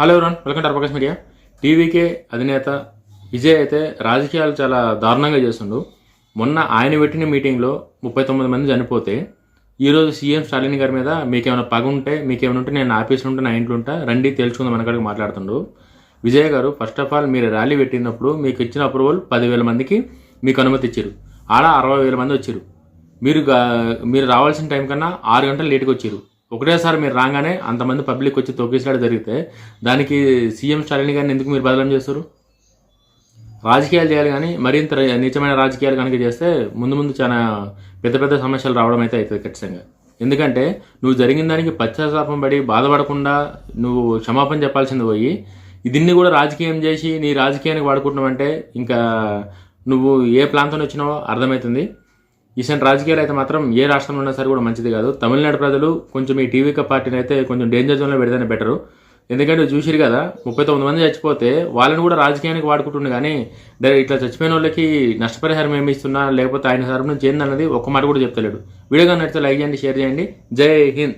Hello everyone welcome to Prakash media TVK అధినేత విజయ్ అయితే రాజకీయాలు చాలా దారుణంగా చేస్తుండు. మొన్న ఆయన పెట్టిన మీటింగ్లో ముప్పై తొమ్మిది మంది చనిపోతే ఈరోజు సీఎం స్టాలిన్ గారి మీద మీకేమైనా పగ ఉంటే మీకేమైనా ఉంటే నేను ఆఫీస్లో ఉంటే నా ఇంట్లో ఉంటా రండి తెలుసుకుందాం మనకాడికి మాట్లాడుతుండు. విజయ్ గారు ఫస్ట్ ఆఫ్ ఆల్ మీరు ర్యాలీ పెట్టినప్పుడు మీకు ఇచ్చిన అప్రూవల్ పదివేల మందికి మీకు అనుమతి ఇచ్చారు. ఆడ అరవై వేల మంది వచ్చారు. మీరు మీరు రావాల్సిన టైం కన్నా ఆరు గంటలు లేట్గా వచ్చారు. ఒకటేసారి మీరు రాగానే అంతమంది పబ్లిక్ వచ్చి తొక్కిసలాట జరిగితే దానికి సీఎం స్టాలిన్ గారిని ఎందుకు మీరు బదలం చేస్తారు? రాజకీయాలు చేయాలి కానీ మరింత నిజమైన నీచమైన రాజకీయాలు కనుక చేస్తే ముందు ముందు చాలా పెద్ద పెద్ద సమస్యలు రావడం అయితే అవుతుంది ఖచ్చితంగా. ఎందుకంటే నువ్వు జరిగిన దానికి పశ్చాత్తాపం పడి బాధపడకుండా నువ్వు క్షమాపణ చెప్పాల్సింది పోయి దీన్ని కూడా రాజకీయం చేసి నీ రాజకీయానికి వాడుకుంటున్నావు అంటే ఇంకా నువ్వు ఏ ప్రాంతం వచ్చినావో అర్థమవుతుంది. ఈసారి రాజకీయాలు అయితే మాత్రం ఏ రాష్ట్రంలో ఉన్నా సరే కూడా మంచిది కాదు. తమిళనాడు ప్రజలు కొంచెం ఈ టీవీ పార్టీని అయితే కొంచెం డేంజర్ జోన్లో పెడితేనే బెటరు ఎందుకంటే చూసిరు కదా ముప్పై తొమ్మిది మంది చచ్చిపోతే వాళ్ళని కూడా రాజకీయానికి వాడుకుంటుండే కానీ ఇట్లా చచ్చిపోయిన వాళ్ళకి నష్టపరిహారం ఏమి ఇస్తున్నా లేకపోతే ఆయన తరపు నుంచి ఏందన్నది ఒక్క మాట కూడా చెప్తలేడు. వీడియో కానీ నచ్చితే లైక్ చేయండి షేర్ చేయండి. జై హింద్.